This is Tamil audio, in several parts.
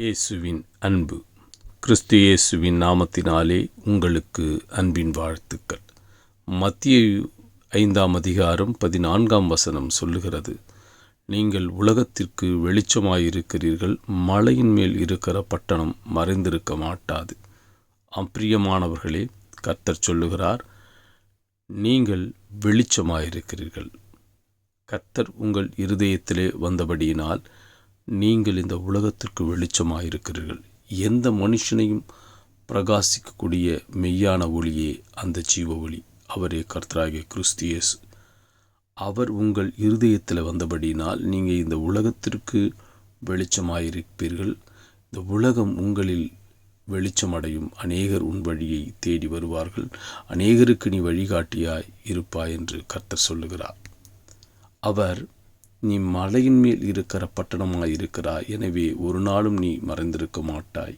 இயேசுவின் அன்பு. கிறிஸ்து இயேசுவின் நாமத்தினாலே உங்களுக்கு அன்பின் வாழ்த்துக்கள். மத்திய ஐந்தாம் அதிகாரம் பதினான்காம் வசனம் சொல்லுகிறது நீங்கள் உலகத்திற்கு வெளிச்சமாயிருக்கிறீர்கள் மலையின் மேல் இருக்கிற பட்டணம் மறைந்திருக்க மாட்டாது. அப்பிரியமானவர்களே கர்த்தர் சொல்லுகிறார் நீங்கள் வெளிச்சமாயிருக்கிறீர்கள். கர்த்தர் உங்கள் இருதயத்திலே வந்தபடியினால் நீங்கள் இந்த உலகத்திற்கு வெளிச்சமாயிருக்கிறீர்கள். எந்த மனுஷனையும் பிரகாசிக்கக்கூடிய மெய்யான ஒளியே அந்த ஜீவ ஒளி. அவரே கர்த்தராகிய கிறிஸ்தியேசு அவர் உங்கள் இருதயத்தில் வந்தபடினால் நீங்கள் இந்த உலகத்திற்கு வெளிச்சமாயிருப்பீர்கள். இந்த உலகம் உங்களில் வெளிச்சமடையும். அநேகர் உன் வழியை தேடி வருவார்கள். அநேகருக்கு நீ வழிகாட்டியாய் இருப்பாய் என்று கர்த்தர் சொல்லுகிறார். அவர் நீ மலையின் மேல் இருக்கிற பட்டணமாக இருக்கிறாய். எனவே ஒரு நாளும் நீ மறைந்திருக்க மாட்டாய்.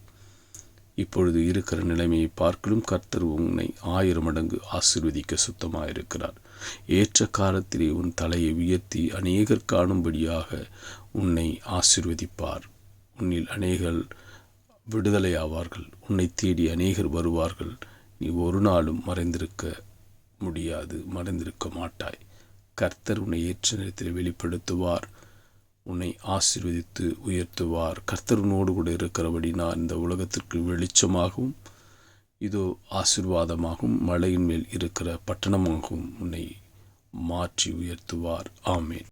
இப்பொழுது இருக்கிற நிலைமையை பார்க்கலும் கர்த்தர் உன்னை ஆயிரம் மடங்கு ஆசிர்வதிக்க சுத்தமாக இருக்கிறார் ஏற்ற காலத்திலே உன் தலையை உயர்த்தி அநேகர் காணும்படியாக உன்னை ஆசிர்வதிப்பார். உன்னில் அநேகர் விடுதலை ஆவார்கள் உன்னை தேடி அநேகர் வருவார்கள். நீ ஒரு நாளும் மறைந்திருக்க முடியாது மறைந்திருக்க மாட்டாய். கர்த்தர் உன்னை ஏற்ற நேரத்தில் வெளிப்படுத்துவார். உன்னை ஆசிர்வதித்து உயர்த்துவார். கர்த்தர் உன்னோடு கூட இருக்கிறபடி நான் இந்த உலகத்திற்கு வெளிச்சமாகவும் இதோ ஆசிர்வாதமாகவும் மலையின் மேல் இருக்கிற பட்டணமாகவும் உன்னை மாற்றி உயர்த்துவார். ஆமேன்.